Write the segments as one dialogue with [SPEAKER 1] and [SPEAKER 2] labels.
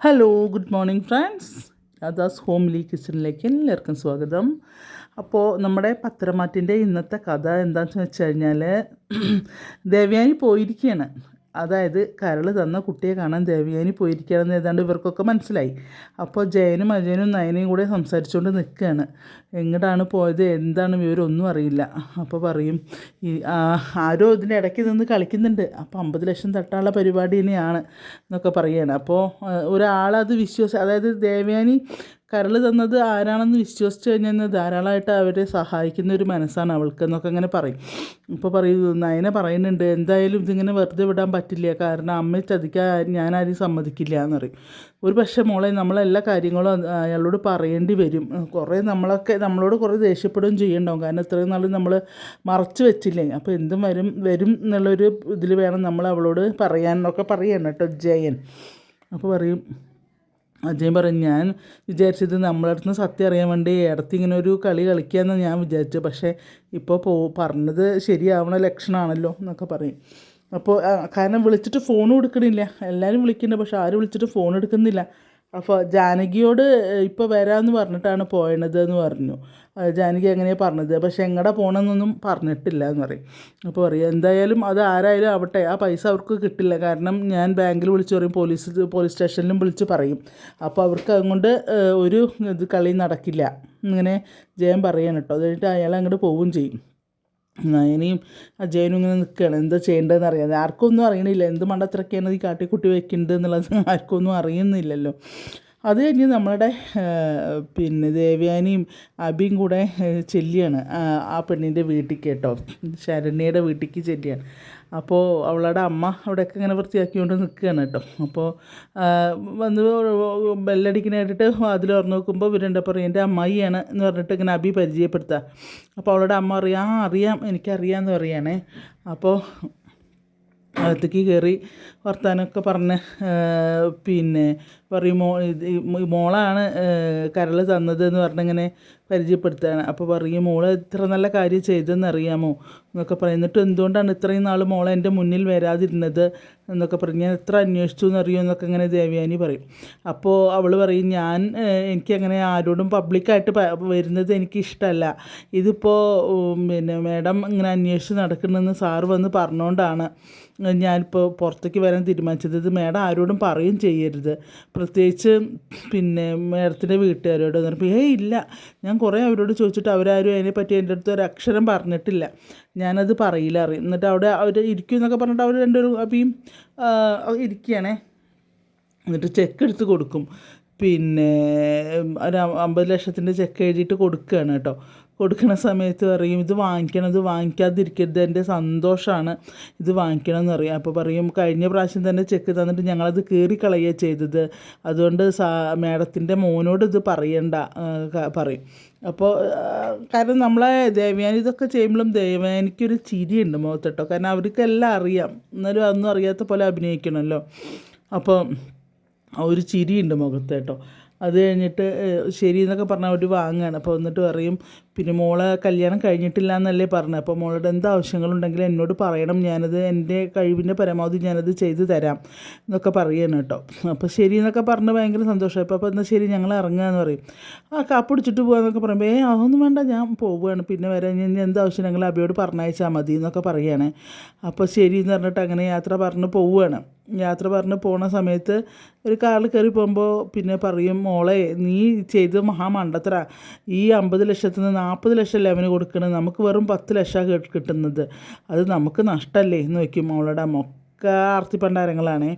[SPEAKER 1] Hello good morning friends Radha's homely കിച്ചണിലേക്ക് എല്ലാവർക്കും സ്വാഗതം. അപ്പോൾ നമ്മുടെ പത്രമാറ്റിന്റെ ഇന്നത്തെ കഥ എന്താണെന്ന് വെച്ച് കഴിഞ്ഞാൽ ദേവയാനി പോയിരിക്കുകയാണ് അതായത് കരൾ തന്ന കുട്ടിയെ കാണാൻ ദേവയാനി പോയിരിക്കുകയാണെന്ന് ഏതാണ്ട് ഇവർക്കൊക്കെ മനസ്സിലായി. അപ്പോൾ ജയനും അജയനും നയനയും കൂടെ സംസാരിച്ചുകൊണ്ട് നിൽക്കുകയാണ്. എങ്ങോട്ടാണ് പോയത്? എന്താണ് ഇവരൊന്നും അറിയില്ല. അപ്പോൾ പറയും ഈ ആരോ ഇതിന്റെ ഇടയ്ക്ക് നിന്ന് കളിക്കുന്നുണ്ട്. അപ്പോൾ അമ്പത് ലക്ഷം തട്ടാനുള്ള പരിപാടി തന്നെയാണ് എന്നൊക്കെ പറയുകയാണ്. അപ്പോൾ ഒരാളത് വിശ്വസ അതായത് ദേവയാനി കരൾ തന്നത് ആരാണെന്ന് വിശ്വസിച്ച് കഴിഞ്ഞാൽ ധാരാളമായിട്ട് അവരെ സഹായിക്കുന്ന ഒരു മനസ്സാണ് അവൾക്ക് എന്നൊക്കെ അങ്ങനെ പറയും. ഇപ്പോൾ പറയൂ നയന പറയുന്നുണ്ട് എന്തായാലും ഇതിങ്ങനെ വെറുതെ വിടാൻ പറ്റില്ല. കാരണം അമ്മയെ ചതിക്കാൻ ഞാനാരും സമ്മതിക്കില്ല എന്ന് പറയും. ഒരു പക്ഷേ മോളെ നമ്മളെല്ലാ കാര്യങ്ങളും അയാളോട് പറയേണ്ടി വരും. കുറേ നമ്മളൊക്കെ നമ്മളോട് കുറേ ദേഷ്യപ്പെടുകയും ചെയ്യണ്ടാവും. കാരണം ഇത്രയും നാൾ നമ്മൾ മറച്ചു വെച്ചില്ലേ? അപ്പോൾ എന്തും വരും വരും എന്നുള്ളൊരു ഇതിൽ വേണം നമ്മൾ അവളോട് പറയാൻ പറയണം കേട്ടോ ജയൻ. അപ്പോൾ പറയും അജയൻ പറഞ്ഞു ഞാൻ വിചാരിച്ചത് നമ്മളെ അടുത്ത് സത്യം അറിയാൻ വേണ്ടി ഇടത്ത് ഇങ്ങനെ ഒരു കളി കളിക്കാമെന്ന് ഞാൻ വിചാരിച്ചു പക്ഷേ ഇപ്പോൾ പോ പറഞ്ഞത് ശരിയാവണ ലക്ഷണമാണല്ലോ എന്നൊക്കെ പറയും. അപ്പോൾ കാരണം വിളിച്ചിട്ട് ഫോൺ കൊടുക്കണില്ല. എല്ലാവരും വിളിക്കുന്നുണ്ട് പക്ഷെ ആരും വിളിച്ചിട്ട് ഫോൺ എടുക്കുന്നില്ല. അപ്പോൾ ജാനകിയോട് ഇപ്പോൾ വരാമെന്ന് പറഞ്ഞിട്ടാണ് പോയണത് എന്ന് പറഞ്ഞു ജാനകി അങ്ങനെയാണ് പറഞ്ഞത്? പക്ഷെ എങ്ങടെ പോകണമെന്നൊന്നും പറഞ്ഞിട്ടില്ല എന്ന് പറയും. അപ്പോൾ പറയും എന്തായാലും അത് ആരായാലും ആവട്ടെ ആ പൈസ അവർക്ക് കിട്ടില്ല. കാരണം ഞാൻ ബാങ്കിൽ വിളിച്ച് പറയും പോലീസ് പോലീസ് സ്റ്റേഷനിലും വിളിച്ച് പറയും. അപ്പോൾ അവർക്ക് അതുകൊണ്ട് ഒരു ഇത് കളി നടക്കില്ല. ഇങ്ങനെ ജയം പറയാണ് കേട്ടോ. അത് കഴിഞ്ഞിട്ട് അയാൾ അങ്ങോട്ട് പോവുകയും ചെയ്യും. നയനയും അജയനും ഇങ്ങനെ നിൽക്കുകയാണ് എന്താ ചെയ്യേണ്ടതെന്ന് അറിയാതെ. ആർക്കൊന്നും അറിയണില്ല. എന്ത് മണ്ടത്തിറക്കിയാണ് ഈ കാട്ടിക്കുട്ടി വെക്കുന്നത് എന്നുള്ളത് ആർക്കും ഒന്നും അറിയുന്നില്ലല്ലോ. അത് കഴിഞ്ഞ് നമ്മളുടെ പിന്നെ ദേവയാനിയും അബിയും കൂടെ ചെല്ലിയാണ്. ആ, പെണ്ണിന്റെ വീട്ടിലേക്ക് കേട്ടോ. ശരണ്യയുടെ വീട്ടിലേക്ക് ചെല്ലിയാണ്. അപ്പോൾ അവളുടെ അമ്മ അവിടെയൊക്കെ ഇങ്ങനെ വൃത്തിയാക്കിക്കൊണ്ട് നിൽക്കുകയാണ് കേട്ടോ. അപ്പോൾ വന്ന് ബെല്ലടിക്കണായിട്ട് അതിൽ ഓർന്ന് നോക്കുമ്പോൾ ഇവരുണ്ട് പറയും എന്റെ അമ്മായിയാണ് എന്ന് പറഞ്ഞിട്ട് ഇങ്ങനെ അബി പരിചയപ്പെടുത്തുക അപ്പോൾ അവളുടെ അമ്മ അറിയാം ആ അറിയാം എനിക്കറിയാമെന്ന് പറയുകയാണേ. അപ്പോൾ അകത്തേക്ക് കയറി വർത്താനമൊക്കെ പറഞ്ഞ് പിന്നെ പറയും മോ മോളാണ് കരൾ തന്നതെന്ന് പറഞ്ഞിങ്ങനെ പരിചയപ്പെടുത്തുകയാണ്. അപ്പോൾ പറയും മോൾ ഇത്ര നല്ല കാര്യം ചെയ്തതെന്ന് അറിയാമോ എന്നൊക്കെ പറയും. എന്നിട്ട് എന്തുകൊണ്ടാണ് ഇത്രയും നാൾ മോൾ എന്റെ മുന്നിൽ വരാതിരുന്നത് എന്നൊക്കെ പറയും. ഞാൻ എത്ര അന്വേഷിച്ചു എന്നറിയോ? എന്നൊക്കെ ഇങ്ങനെ ദേവയാനി പറയും. അപ്പോൾ അവൾ പറയും ഞാൻ എനിക്ക് എനിക്കങ്ങനെ ആരോടും പബ്ലിക്കായിട്ട് വരുന്നത് എനിക്ക് ഇഷ്ടമല്ല ഇതിപ്പോൾ പിന്നെ മാഡം ഇങ്ങനെ അന്വേഷിച്ച് നടക്കണമെന്ന് സാറ് വന്ന് പറഞ്ഞുകൊണ്ടാണ് ഞാനിപ്പോൾ പുറത്തേക്ക് വരാൻ തീരുമാനിച്ചത് ഇത് മേഡം ആരോടും പറയും ചെയ്യരുത്. പ്രത്യേകിച്ച് പിന്നെ മേഡത്തിന്റെ വീട്ടുകാരോട് പറഞ്ഞപ്പോൾ ഏയ് ഇല്ല. ഞാൻ കുറേ അവരോട് ചോദിച്ചിട്ട് അവരാരും അതിനെപ്പറ്റി എന്റെ അടുത്ത് ഒരു അക്ഷരം പറഞ്ഞിട്ടില്ല. ഞാനത് പറയില്ല. അറിയും എന്നിട്ട് അവിടെ അവർ ഇരിക്കും എന്നൊക്കെ പറഞ്ഞിട്ട് അവർ രണ്ടുപേരും അപ്പം ഇരിക്കുകയാണേ. എന്നിട്ട് ചെക്ക് എടുത്ത് കൊടുക്കും. പിന്നെ ഒരു അമ്പത് ലക്ഷത്തിന്റെ ചെക്ക് എഴുതിയിട്ട് കൊടുക്കുകയാണ് കേട്ടോ. കൊടുക്കുന്ന സമയത്ത് പറയും ഇത് വാങ്ങിക്കണം ഇത് വാങ്ങിക്കാതിരിക്കരുത് എന്റെ സന്തോഷമാണ് ഇത് വാങ്ങിക്കണം എന്ന് പറയും. അപ്പോൾ പറയും കഴിഞ്ഞ പ്രാവശ്യം തന്നെ ചെക്ക് തന്നിട്ട് ഞങ്ങളത് കീറി കളയുക ചെയ്തത്. അതുകൊണ്ട് സാ മാഡത്തിന്റെ മോനോട് ഇത് പറയണ്ട പറയും. അപ്പോൾ കാരണം നമ്മളെ ദേവയാനി ഇതൊക്കെ ചെയ്യുമ്പോഴും ദേവയാനിക്കൊരു ചിരിയുണ്ട് മുഖത്ത് കേട്ടോ കാരണം അവർക്കെല്ലാം അറിയാം. എന്നാലും അതൊന്നും അറിയാത്ത പോലെ അഭിനയിക്കണമല്ലോ. അപ്പോൾ ഒരു ചിരിയുണ്ട് മുഖത്ത് കേട്ടോ. അത് കഴിഞ്ഞിട്ട് ശരി എന്നൊക്കെ പറഞ്ഞാൽ അവർ വാങ്ങുകയാണ്. അപ്പോൾ എന്നിട്ട് പറയും പിന്നെ മോളെ കല്യാണം കഴിഞ്ഞിട്ടില്ല എന്നല്ലേ പറഞ്ഞത് അപ്പോൾ മോളുടെ എന്ത് ആവശ്യങ്ങളുണ്ടെങ്കിലും എന്നോട് പറയണം. ഞാനത് എന്റെ കഴിവിന്റെ പരമാവധി ഞാനത് ചെയ്തു തരാം എന്നൊക്കെ പറയുകയാണ് കേട്ടോ. അപ്പോൾ ശരി എന്നൊക്കെ പറഞ്ഞ് ഭയങ്കര സന്തോഷമായി. അപ്പോൾ അപ്പോൾ എന്നാൽ ശരി ഞങ്ങൾ ഇറങ്ങുക എന്ന് പറയും. ആ കാപ്പ് പിടിച്ചിട്ട് പോകാമെന്നൊക്കെ പറയുമ്പോൾ ഏ അതൊന്നും വേണ്ട ഞാൻ പോവുകയാണ് പിന്നെ വരാൻ ഞാൻ എന്ത് ആവശ്യം ഞങ്ങൾ അബിയോട് പറഞ്ഞയച്ചാൽ മതി എന്നൊക്കെ പറയുകയാണ് അപ്പോൾ ശരി എന്ന് പറഞ്ഞിട്ട് അങ്ങനെ യാത്ര പറഞ്ഞ് പോവുകയാണ് യാത്ര പറഞ്ഞ് പോണ സമയത്ത് ഒരു കാറിൽ കയറി പോകുമ്പോൾ പിന്നെ പറയും മോളെ നീ ചെയ്ത് മഹാമണ്ടത്ര ഈ അമ്പത് ലക്ഷത്തിൽ നിന്ന് നാൽപ്പത് ലക്ഷം ലെവന് കൊടുക്കണത് നമുക്ക് വെറും പത്ത് ലക്ഷമാണ് കിട്ടുന്നത്. അത് നമുക്ക് നഷ്ടമല്ലേ എന്ന് വയ്ക്കും മോളുടെ അമ്മ ഒക്കെ ആർത്തിപ്പണ്ടാരങ്ങളാണേ.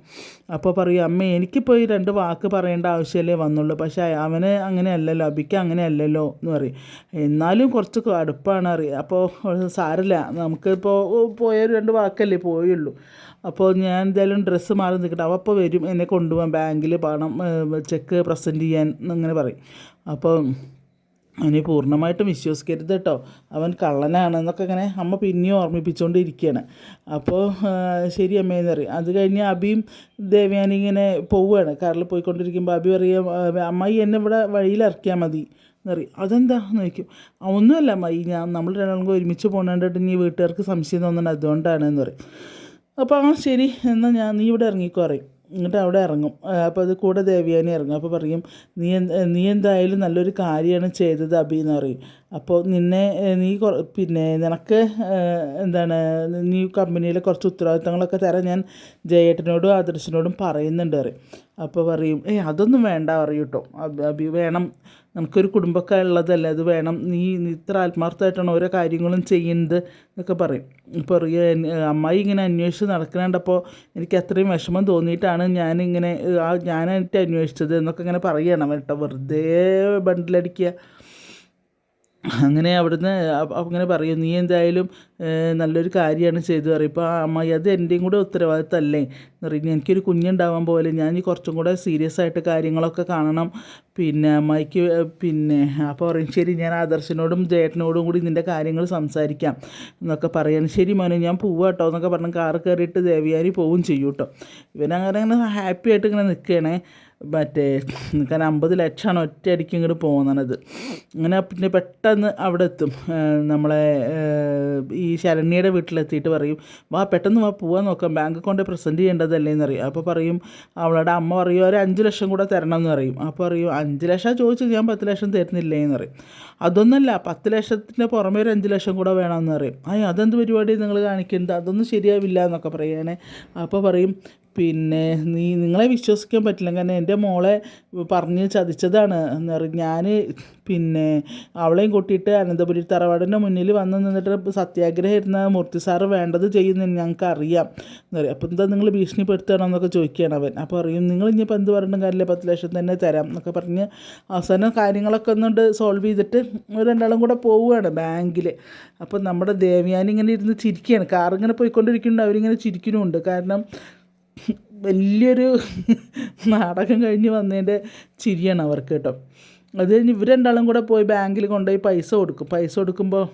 [SPEAKER 1] അപ്പോൾ പറയും അമ്മ എനിക്കിപ്പോൾ ഈ രണ്ട് വാക്ക് പറയേണ്ട ആവശ്യമല്ലേ വന്നുള്ളൂ. പക്ഷേ അവന് അങ്ങനെയല്ലല്ലോ അബിക്ക് അങ്ങനെയല്ലല്ലോ എന്ന് പറയും. എന്നാലും കുറച്ച് അടുപ്പാണ് അറിയുക അപ്പോൾ സാരില്ല നമുക്കിപ്പോൾ പോയ ഒരു രണ്ട് വാക്കല്ലേ പോയുള്ളൂ. അപ്പോൾ ഞാൻ എന്തായാലും ഡ്രസ്സ് മാറി നിൽക്കട്ടെ. അവ അപ്പോൾ വരും എന്നെ കൊണ്ടുപോകാൻ ബാങ്കിൽ പണം ചെക്ക് പ്രസന്റ് ചെയ്യാൻ അങ്ങനെ പറയും. അപ്പോൾ അവനെ പൂർണമായിട്ടും വിശ്വസിക്കരുത് കേട്ടോ അവൻ കള്ളനാണെന്നൊക്കെ ഇങ്ങനെ അമ്മ പിന്നെയും ഓർമ്മിപ്പിച്ചുകൊണ്ടിരിക്കുകയാണ് അപ്പോൾ ശരി അമ്മയെന്ന് പറയും. അത് കഴിഞ്ഞ് അബിയും ദേവയാനി ഇങ്ങനെ പോവുകയാണ്. കാറിൽ പോയിക്കൊണ്ടിരിക്കുമ്പോൾ അബി പറയും "ആ, അമ്മായി എന്നെ ഇവിടെ വഴിയിൽ ഇറക്കിയാൽ മതി എന്നറിയും അതെന്താ എന്ന് ഒന്നുമല്ല അമ്മായി ഞാൻ നമ്മൾ രണ്ടാളും ഒരുമിച്ച് പോകേണ്ടിട്ട് ഇനി വീട്ടുകാർക്ക് സംശയം തോന്നുന്നുണ്ട് അതുകൊണ്ടാണ് എന്ന് പറയും. അപ്പോൾ ആ ശരി എന്നാൽ ഞാൻ നീ ഇവിടെ ഇറങ്ങിക്കോ പറയും. എന്നിട്ട് അവിടെ ഇറങ്ങും. അപ്പോൾ അത് കൂടെ ദേവയാനി ഇറങ്ങും. അപ്പോൾ പറയും നീ നീ എന്തായാലും നല്ലൊരു കാര്യമാണ് ചെയ്തത് അബി എന്ന് പറയും. അപ്പോൾ നിന്നെ നീ പിന്നെ നിനക്ക് എന്താണ് നീ കമ്പനിയിലെ കുറച്ച് ഉത്തരവാദിത്തങ്ങളൊക്കെ തരാൻ ഞാൻ ജയേട്ടനോടും ആദർശനോടും പറയുന്നുണ്ട് പറയും. അപ്പോൾ പറയും ഏയ് അതൊന്നും വേണ്ട പറയൂട്ടോ അബി വേണം നമുക്കൊരു കുടുംബമൊക്കെ ഉള്ളതല്ലേ? അത് വേണം. നീ ഇത്ര ആത്മാർത്ഥമായിട്ടാണ് ഓരോ കാര്യങ്ങളും ചെയ്യുന്നത് എന്നൊക്കെ പറയും. ഇപ്പോൾ പറയുക അമ്മായി ഇങ്ങനെ അന്വേഷിച്ച് നടക്കുന്നുണ്ടപ്പോൾ എനിക്ക് അത്രയും വിഷമം തോന്നിയിട്ടാണ് ഞാനിങ്ങനെ ആ ഞാനായിട്ട് അന്വേഷിച്ചത് എന്നൊക്കെ ഇങ്ങനെ പറയണം കേട്ടോ. വെറുതെ ബണ്ടിലടിക്കുക. അങ്ങനെ അവിടുന്ന് അങ്ങനെ പറയും നീ എന്തായാലും നല്ലൊരു കാര്യമാണ് ചെയ്തു പറയും ഇപ്പോൾ ആ അമ്മായി അത് എന്റെയും കൂടെ ഉത്തരവാദിത്തമല്ലേ എന്ന് പറയും എനിക്കൊരു കുഞ്ഞുണ്ടാവാൻ പോലെ ഞാൻ കുറച്ചും കൂടെ സീരിയസ് ആയിട്ട് കാര്യങ്ങളൊക്കെ കാണണം. പിന്നെ അമ്മായിക്ക് പിന്നെ അപ്പോൾ പറയും ശരി ഞാൻ ആദർശനോടും ജേട്ടനോടും കൂടി നിന്റെ കാര്യങ്ങൾ സംസാരിക്കാം. എന്നൊക്കെ പറയാൻ ശരി മോനെ ഞാൻ പോവാം കേട്ടോ എന്നൊക്കെ പറഞ്ഞ് കാർ കയറിയിട്ട് ദേവിയാരി പോവും ചെയ്യും കേട്ടോ ഇവനങ്ങനെ അങ്ങനെ ഹാപ്പി ആയിട്ട് ഇങ്ങനെ നിൽക്കുകയാണേ മറ്റേ കാരണം അമ്പത് ലക്ഷമാണ് ഒറ്റയടിക്ക് ഇങ്ങോട്ട് പോകുന്നത് അങ്ങനെ പിന്നെ പെട്ടെന്ന് അവിടെ എത്തും നമ്മളെ ഈ ശരണ്യയുടെ വീട്ടിലെത്തിയിട്ട് പറയും വാ പെട്ടെന്ന് വാ പോവാൻ നോക്കാം. ബാങ്ക് അക്കൗണ്ട് പ്രസന്റ് ചെയ്യേണ്ടതല്ലേ എന്ന് പറയും. അപ്പോൾ പറയും അവളുടെ അമ്മ പറയും ഒരു അഞ്ച് ലക്ഷം കൂടെ തരണം എന്ന് പറയും. അപ്പോൾ പറയും അഞ്ച് ലക്ഷം? ചോദിച്ചു ഞാൻ പത്ത് ലക്ഷം തരുന്നില്ലേ എന്ന് പറയും. അതൊന്നല്ല പത്ത് ലക്ഷത്തിന്റെ പുറമേ ഒരു അഞ്ച് ലക്ഷം കൂടെ വേണമെന്ന് പറയും. അയ്യോ അതെന്ത് പരിപാടി നിങ്ങൾ കാണിക്കുന്നത് അതൊന്നും ശരിയാവില്ല എന്നൊക്കെ പറയുകയാണെ അപ്പോൾ പറയും പിന്നെ നീ നിങ്ങളെ വിശ്വസിക്കാൻ പറ്റില്ല. കാരണം എന്റെ മോളെ പറഞ്ഞ് ചതിച്ചതാണ്. എന്ന് പറയും ഞാൻ പിന്നെ അവളെയും കൂട്ടിയിട്ട് അനന്തപുരി തറവാടിന്റെ മുന്നിൽ വന്ന് നിന്നിട്ട് സത്യാഗ്രഹം ഇരുന്ന മൂർത്തി സാറ് വേണ്ടത് ചെയ്യുന്ന ഞങ്ങൾക്ക് അറിയാം എന്ന് പറയും അപ്പോൾ എന്താ നിങ്ങൾ ഭീഷണിപ്പെടുത്തണം എന്നൊക്കെ ചോദിക്കുകയാണ് അവൻ. അപ്പോൾ അറിയും നിങ്ങൾ ഇനിയിപ്പോൾ എന്ത് പറഞ്ഞിട്ടും കാര്യമില്ല. പത്ത് ലക്ഷം തന്നെ തരാം എന്നൊക്കെ പറഞ്ഞ് അവസാനം കാര്യങ്ങളൊക്കെ ഒന്നുകൊണ്ട് സോൾവ് ചെയ്തിട്ട് രണ്ടാളും കൂടെ പോവുകയാണ് ബാങ്കിൽ. അപ്പോൾ നമ്മുടെ ദേവയാനി ഇങ്ങനെ ഇരുന്ന് ചിരിക്കുകയാണ്. കാറിങ്ങനെ പോയിക്കൊണ്ടിരിക്കുന്നുണ്ട്. അവരിങ്ങനെ ചിരിക്കുന്നുമുണ്ട്. കാരണം വലിയൊരു നാടകം കഴിഞ്ഞ് വന്നതിന്റെ ചിരിയാണ് അവർക്ക് കേട്ടോ. അത് കഴിഞ്ഞ് ഇവർ രണ്ടാളും കൂടെ പോയി ബാങ്കിൽ കൊണ്ടുപോയി പൈസ കൊടുക്കും. പൈസ കൊടുക്കുമ്പോൾ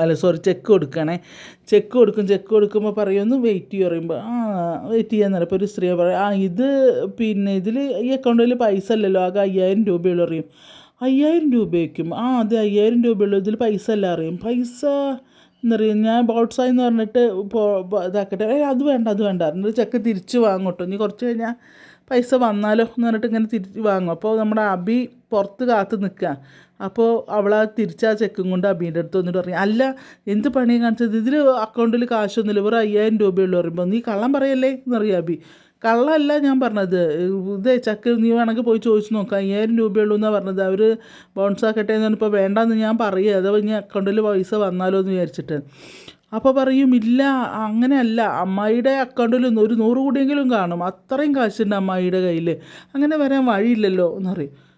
[SPEAKER 1] അല്ല സോറി ചെക്ക് കൊടുക്കണേ ചെക്ക് കൊടുക്കും. ചെക്ക് കൊടുക്കുമ്പോൾ പറയുമെന്ന് വെയിറ്റ് ചെയ്യും പറയുമ്പോൾ ആ വെയിറ്റ് ചെയ്യാൻ നേരം. ഇപ്പോൾ ഒരു സ്ത്രീ പറയും ആ ഇത് പിന്നെ ഇതിൽ ഈ അക്കൗണ്ടിൽ പൈസ അല്ലല്ലോ ആകെ അയ്യായിരം രൂപയുള്ളൂ അറിയും അയ്യായിരം രൂപയ്ക്കും? ആ അതെ അയ്യായിരം രൂപയുള്ളൂ. ഇതിൽ പൈസ അല്ല അറിയും പൈസ എന്നറിയും ഞാൻ ബോട്ട്സായി എന്ന് പറഞ്ഞിട്ട് ഇതാക്കട്ടെ. ഏ അത് വേണ്ട അത് വേണ്ട. എന്നിട്ട് ചെക്ക് തിരിച്ച് വാങ്ങോട്ടോ ഇനി കുറച്ച് കഴിഞ്ഞാൽ പൈസ വന്നാലോ എന്ന് പറഞ്ഞിട്ട് ഇങ്ങനെ തിരിച്ച് വാങ്ങും. അപ്പോൾ നമ്മുടെ അബി പുറത്ത് കാത്ത് നിൽക്കുക അപ്പോൾ അവൾ ആ തിരിച്ച് ചെക്കും കൊണ്ട് അബീന്റെ അടുത്ത് വന്നിട്ട് പറയും അല്ല എന്ത് പണിയും കാണിച്ചത്? ഇതിൽ അക്കൗണ്ടിൽ കാശൊന്നുമില്ല. വെറും അയ്യായിരം രൂപയുള്ളൂ പറയുമ്പോൾ നീ കള്ളം പറയല്ലേ? എന്നറിയാം അബി. കള്ളമല്ല ഞാൻ പറഞ്ഞത്. ഇത് ചക്ക നീ വേണമെങ്കിൽ പോയി ചോദിച്ചു നോക്കാം. അയ്യായിരം രൂപയുള്ളൂ എന്നാണ് പറഞ്ഞത്. അവർ ബൗൺസ് ആക്കട്ടെ എന്ന് പറഞ്ഞപ്പോൾ വേണ്ടെന്ന് ഞാൻ പറയുക. അതോ ഇനി അക്കൗണ്ടിൽ പൈസ വന്നാലോ എന്ന് വിചാരിച്ചിട്ട്. അപ്പോൾ പറയും ഇല്ല അങ്ങനെയല്ല. അമ്മായിയുടെ അക്കൗണ്ടിൽ ഒരു നൂറ് കൂടിയെങ്കിലും കാണും. അത്രയും കാശുണ്ട് അമ്മായിയുടെ കയ്യിൽ അങ്ങനെ വരാൻ വഴിയില്ലല്ലോ എന്ന് പറയും.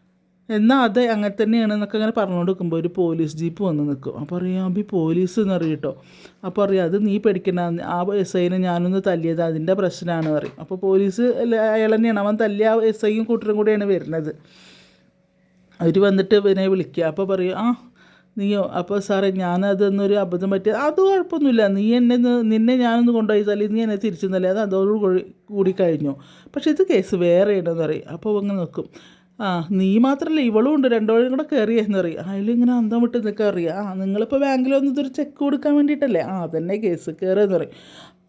[SPEAKER 1] എന്നാൽ അത് അങ്ങനെ തന്നെയാണ് എന്നൊക്കെ അങ്ങനെ പറഞ്ഞുകൊണ്ട് നിൽക്കുമ്പോൾ ഒരു പോലീസ് ജീപ്പ് വന്ന് നിൽക്കും. അപ്പോൾ അറിയാം അബി പോലീസ് എന്ന് പറയും കേട്ടോ. അപ്പോൾ അറിയാം അത് നീ പേടിക്കണ്ട ആ എസ് ഐനെ ഞാനൊന്ന് തല്ലിയത് അതിന്റെ പ്രശ്നമാണ് പറയും. അപ്പോൾ പോലീസ് അയാൾ തന്നെയാണ്. അവൻ തല്ലിയ ആ എസ് ഐയും കൂട്ടരും കൂടെയാണ് വരുന്നത്. അവർ വന്നിട്ട് ഇവനെ വിളിക്കുക. അപ്പോൾ പറയും ആ നീയോ അപ്പോൾ സാറേ ഞാനതൊന്നൊരു അബദ്ധം പറ്റിയ അത് കുഴപ്പമൊന്നുമില്ല. നീ എന്നെ നിന്നെ ഞാനൊന്ന് കൊണ്ടുപോയി തല്ലി നീ എന്നെ തിരിച്ചു തല്ലേ അത് അതോട് കൂടി- കൂടി കഴിഞ്ഞു. പക്ഷേ ഇത് കേസ് വേറെയാണെന്ന് പറയും. അപ്പോൾ അങ്ങനെ നോക്കും ആ നീ മാത്രമല്ല ഇവളും ഉണ്ട്. രണ്ടോളും കൂടെ കയറിയെന്ന് അറിയാം അതിലും അതിലിങ്ങനെ അന്തം വിട്ട് നിൽക്കാൻ അറിയാം ആ നിങ്ങളിപ്പോൾ ബാങ്കിൽ വന്ന് ഇതൊരു ചെക്ക് കൊടുക്കാൻ വേണ്ടിയിട്ടല്ലേ? ആ തന്നെ കേസ് കയറിയെന്ന് പറയും.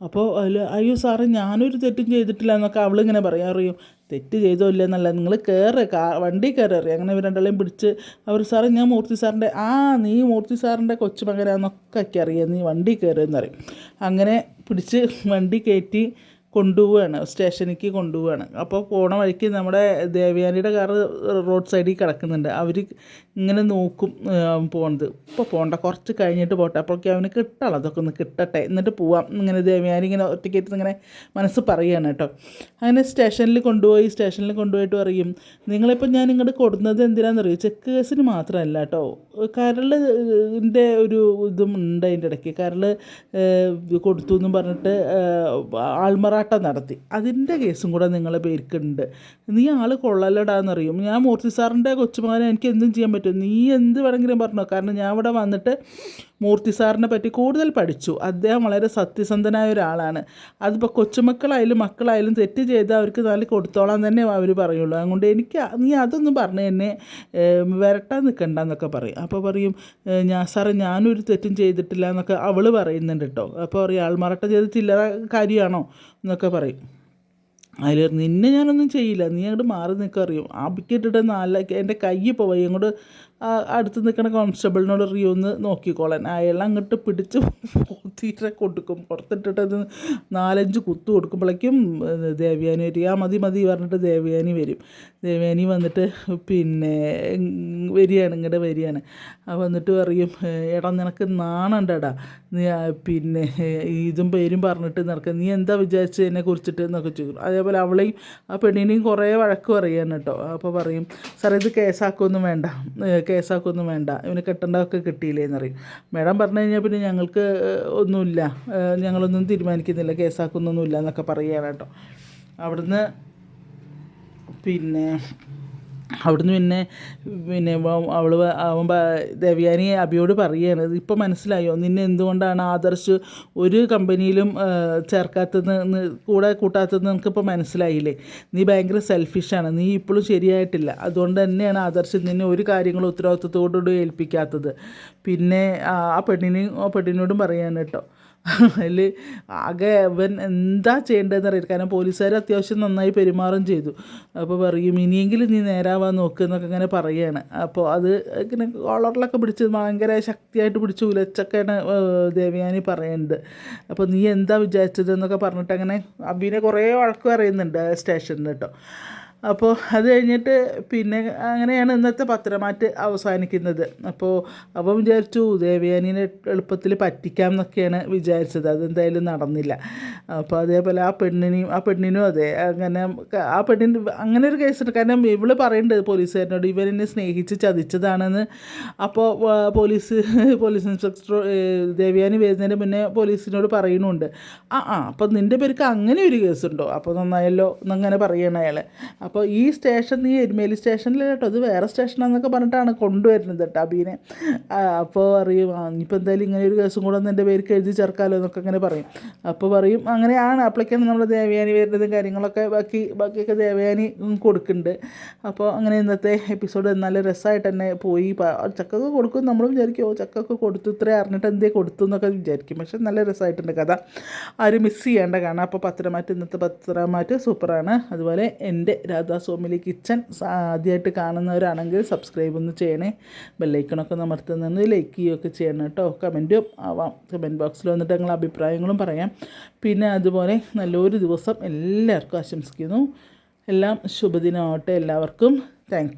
[SPEAKER 1] അപ്പോൾ അതിൽ അയ്യോ സാറേ ഞാനൊരു തെറ്റും ചെയ്തിട്ടില്ല എന്നൊക്കെ അവളിങ്ങനെ പറയാം. അറിയും. തെറ്റ് ചെയ്തോ ഇല്ല എന്നല്ല നിങ്ങൾ കയറ് കാ വണ്ടി കയറി അറിയാം. അങ്ങനെ ഇവർ രണ്ടാളെയും പിടിച്ച് അവർ സാറേ ഞാൻ മൂർത്തി സാറിന്റെ ആ നീ മൂർത്തി സാറിന്റെ കൊച്ചുമകനാന്നൊക്കെ മകനാന്നൊക്കെ അറിയാം. നീ വണ്ടി കയറുമെന്ന് പറയും. അങ്ങനെ പിടിച്ച് വണ്ടി കയറ്റി കൊണ്ടുപോവാണ് സ്റ്റേഷനിലേക്ക് കൊണ്ടുപോവാണ്. അപ്പോൾ പോണ വഴിക്ക് നമ്മുടെ ദേവയാനിയുടെ കാറ് റോഡ് സൈഡിൽ കിടക്കുന്നുണ്ട്. അവർ ഇങ്ങനെ നോക്കും പോണത്. ഇപ്പോൾ പോകണ്ട കുറച്ച് കഴിഞ്ഞിട്ട് പോട്ടെ. അപ്പോഴേക്കും അവന് കിട്ടണം അതൊക്കെ ഒന്ന് കിട്ടട്ടെ. എന്നിട്ട് പോവാം. ഇങ്ങനെ ദേവയാനി ഇങ്ങനെ ഒറ്റയ്ക്കേറ്റ് ഇങ്ങനെ മനസ്സ് പറയുകയാണ് കേട്ടോ. അങ്ങനെ സ്റ്റേഷനിൽ കൊണ്ടുപോയി സ്റ്റേഷനിൽ കൊണ്ടുപോയിട്ട് പറയും നിങ്ങളിപ്പോൾ ഞാൻ ഇങ്ങോട്ട് കൊടുക്കുന്നത് എന്തിനാണെന്നറിയോ ചെക്ക് കേസിന് മാത്രമല്ല കേട്ടോ. കരളിന്റെ ഒരു ഇതും ഉണ്ട് അതിന്റെ ഇടയ്ക്ക്. കരൾ കൊടുത്തു എന്നും പറഞ്ഞിട്ട് ആൾമറാട്ടം നടത്തി. അതിന്റെ കേസും കൂടെ നിങ്ങളെ പേർക്കുണ്ട് നീ ആൾ കൊള്ളലടാന്നറിയും. ഞാൻ മൂർത്തി സാറിന്റെ കൊച്ചുമകനെ എനിക്ക് എന്തും ചെയ്യാൻ പറ്റും. നീ എന്ത് വേണമെങ്കിലും പറഞ്ഞോ. കാരണം ഞാൻ ഇവിടെ വന്നിട്ട് മൂർത്തി സാറിനെ പറ്റി കൂടുതൽ പഠിച്ചു. അദ്ദേഹം വളരെ സത്യസന്ധനായ ഒരാളാണ്. അതിപ്പോൾ കൊച്ചുമക്കളായാലും മക്കളായാലും തെറ്റ് ചെയ്ത് അവർക്ക് നല്ല കൊടുത്തോളാൻ തന്നെ അവർ പറയുള്ളൂ. അതുകൊണ്ട് എനിക്ക് നീ അതൊന്നും പറഞ്ഞ് എന്നെ വരട്ടാൻ നിൽക്കണ്ട എന്നൊക്കെ പറയും. അപ്പോൾ പറയും ഞാൻ സാറേ ഞാനൊരു തെറ്റും ചെയ്തിട്ടില്ല എന്നൊക്കെ അവൾ പറയുന്നുണ്ട് കേട്ടോ. അപ്പോൾ പറയും ആൾമറട്ട ചെയ്ത് ചില്ലറ കാര്യമാണോ എന്നൊക്കെ പറയും. അതിൽ നിന്നെ ഞാനൊന്നും ചെയ്യില്ല. നീ അങ്ങോട്ട് മാറി നിൽക്കറിയും അബിക്കിട്ടിട്ട് നല്ല നാല എന്റെ കൈ വയ്യ അങ്ങോട്ട് അടുത്ത് നിൽക്കുന്ന കോൺസ്റ്റബിളിനോട് റിയോ ഒന്ന് നോക്കിക്കോളാൻ. അയാൾ അങ്ങോട്ട് പിടിച്ച് തീരെ കൊടുക്കും. പുറത്തിട്ടിട്ട് നാലഞ്ച് കുത്തു കൊടുക്കുമ്പോഴേക്കും ദേവയാനി വരും. ആ മതി മതി പറഞ്ഞിട്ട് ദേവയാനി വരും. ദേവയാനി വന്നിട്ട് പിന്നെ വരികയാണ് ഇങ്ങോട്ട് വരികയാണ്. വന്നിട്ട് പറയും എടാ നിനക്ക് നാണണ്ടടാ. നീ പിന്നെ ഇതും പേരും പറഞ്ഞിട്ട് നിനക്ക് നീ എന്താ വിചാരിച്ചത് എന്നെ കുറിച്ചിട്ട് എന്നൊക്കെ ചോദിക്കും. അതേപോലെ അവളെയും ആ പെണ്ണിനെയും കുറേ വഴക്ക് പറയാണ് കേട്ടോ. അപ്പോൾ പറയും സാറേ ഇത് കേസാക്കൊന്നും വേണ്ട. കേസാക്കൊന്നും വേണ്ട. ഇവന് കെട്ടേണ്ടതൊക്കെ കിട്ടിയില്ലേ എന്നറിയും മേഡം പറഞ്ഞു കഴിഞ്ഞാൽ പിന്നെ ഞങ്ങൾക്ക് ഒന്നുമില്ല. ഞങ്ങളൊന്നും തീരുമാനിക്കുന്നില്ല. കേസാക്കുന്നൊന്നുമില്ല എന്നൊക്കെ പറയുകയാണ് കേട്ടോ. അവിടുന്ന് പിന്നെ അവിടുന്ന് പിന്നെ പിന്നെ അവൾ അവൻ ദേവ്യാനി അബിയോട് പറയുകയാണ് ഇപ്പം മനസ്സിലായോ? നിന്നെ എന്തുകൊണ്ടാണ് ആദർശ് ഒരു കമ്പനിയിലും ചേർക്കാത്തത് കൂടെ കൂട്ടാത്തതെന്ന് നിനക്കിപ്പോൾ മനസ്സിലായില്ലേ? നീ ഭയങ്കര സെൽഫിഷാണ് നീ ഇപ്പോഴും ശരിയായിട്ടില്ല. അതുകൊണ്ട് തന്നെയാണ് ആദർശ് നിന്നെ ഒരു കാര്യങ്ങളും ഉത്തരവാദിത്വത്തോടുകൂടി ഏൽപ്പിക്കാത്തത്. പിന്നെ ആ പെണ്ണിനെയും ആ പെണ്ണിനോടും പറയാൻ കേട്ടോ അതിൽ ആകെ അവൻ എന്താ ചെയ്യേണ്ടതെന്ന് അറിയില്ല. കാരണം പോലീസുകാർ അത്യാവശ്യം നന്നായി പെരുമാറും ചെയ്തു. അപ്പോൾ പറയും ഇനിയെങ്കിലും നീ നേരാവാൻ നോക്ക് എന്നൊക്കെ ഇങ്ങനെ പറയുകയാണ് അപ്പോൾ അത് ഇങ്ങനെ കോളറിലൊക്കെ പിടിച്ച് ഭയങ്കര ശക്തിയായിട്ട് പിടിച്ച് ഉലച്ചൊക്കെയാണ് ദേവയാനി പറയുന്നത് അപ്പോൾ നീ എന്താ വിചാരിച്ചത് എന്നൊക്കെ പറഞ്ഞിട്ട് അങ്ങനെ അബീനെ കുറേ വഴക്ക് പറയുന്നുണ്ട് സ്റ്റേഷനിൽ കേട്ടോ. അപ്പോൾ അത് കഴിഞ്ഞിട്ട് പിന്നെ അങ്ങനെയാണ് ഇന്നത്തെ പത്രമാറ്റ് അവസാനിക്കുന്നത്. അപ്പോൾ അവൻ വിചാരിച്ചു ദേവയാനിനെ എളുപ്പത്തിൽ പറ്റിക്കാം എന്നൊക്കെയാണ് വിചാരിച്ചത്. അതെന്തായാലും നടന്നില്ല. അപ്പോൾ അതേപോലെ ആ പെണ്ണിനെയും ആ പെണ്ണിനും അതെ അങ്ങനെ ആ പെണ്ണിന് അങ്ങനെ ഒരു കേസുണ്ട്. കാരണം ഇവൾ പറയുന്നുണ്ട് പോലീസുകാരനോട് ഇവൻ എന്നെ സ്നേഹിച്ച് ചതിച്ചതാണെന്ന്. അപ്പോൾ പോലീസ് പോലീസ് ഇൻസ്പെക്ടർ ദേവയാനി വരുന്നതിന് മുന്നേ പോലീസിനോട് പറയുന്നുണ്ട്. ആ ആ അപ്പം നിന്റെ പേർക്ക് അങ്ങനെ ഒരു കേസുണ്ടോ? അപ്പോൾ നന്നായല്ലോ എന്നങ്ങനെ പറയണ അയാൾ അപ്പോൾ ഈ സ്റ്റേഷൻ നീ എരുമേലി സ്റ്റേഷനിൽ കേട്ടോ അത് വേറെ സ്റ്റേഷനാന്നൊക്കെ പറഞ്ഞിട്ടാണ് കൊണ്ടുവരുന്നത് കേട്ടോ അബീനെ അപ്പോൾ പറയും ആ ഇനിയിപ്പോൾ എന്തായാലും ഇങ്ങനെ ഒരു കേസും കൂടെ ഒന്ന് എന്റെ പേർക്ക് എഴുതി ചേർക്കാമല്ലോ എന്നൊക്കെ അങ്ങനെ പറയും. അപ്പോൾ പറയും അങ്ങനെയാണ് അപ്പോഴേക്കാണ് നമ്മൾ ദേവയാനി വരുന്നതും കാര്യങ്ങളൊക്കെ ബാക്കി ബാക്കിയൊക്കെ ദേവയാനി കൊടുക്കുന്നുണ്ട് അപ്പോൾ അങ്ങനെ ഇന്നത്തെ എപ്പിസോഡ് നല്ല രസമായിട്ട് തന്നെ പോയി. ചക്കൊക്കെ കൊടുക്കും നമ്മൾ വിചാരിക്കും ഓ ചക്കൊക്കെ കൊടുത്തു ഇത്ര അറിഞ്ഞിട്ട് എന്തേ കൊടുത്തു എന്നൊക്കെ വിചാരിക്കും. പക്ഷെ നല്ല രസമായിട്ടുണ്ട് കഥ. ആരും മിസ് ചെയ്യേണ്ട കാണാം. അപ്പോൾ പത്രമാറ്റ് ഇന്നത്തെ പത്രമാറ്റ് സൂപ്പറാണ്. അതുപോലെ എന്റെ രാധാസ്വാമിലി കിച്ചൺ ആദ്യമായിട്ട് കാണുന്നവരാണെങ്കിൽ സബ്സ്ക്രൈബ് ഒന്ന് ചെയ്യണേ. ബെല്ലൈക്കണൊക്കെ അമർത്തുന്നത് ലൈക്ക് ചെയ്യുകയൊക്കെ ചെയ്യണം കേട്ടോ. കമന്റും ആവാം. കമന്റ് ബോക്സിൽ വന്നിട്ട് നിങ്ങളുടെ അഭിപ്രായങ്ങളും പറയാം. പിന്നെ അതുപോലെ നല്ലൊരു ദിവസം എല്ലാവർക്കും ആശംസിക്കുന്നു. എല്ലാം ശുഭദിനമാവട്ടെ എല്ലാവർക്കും. താങ്ക്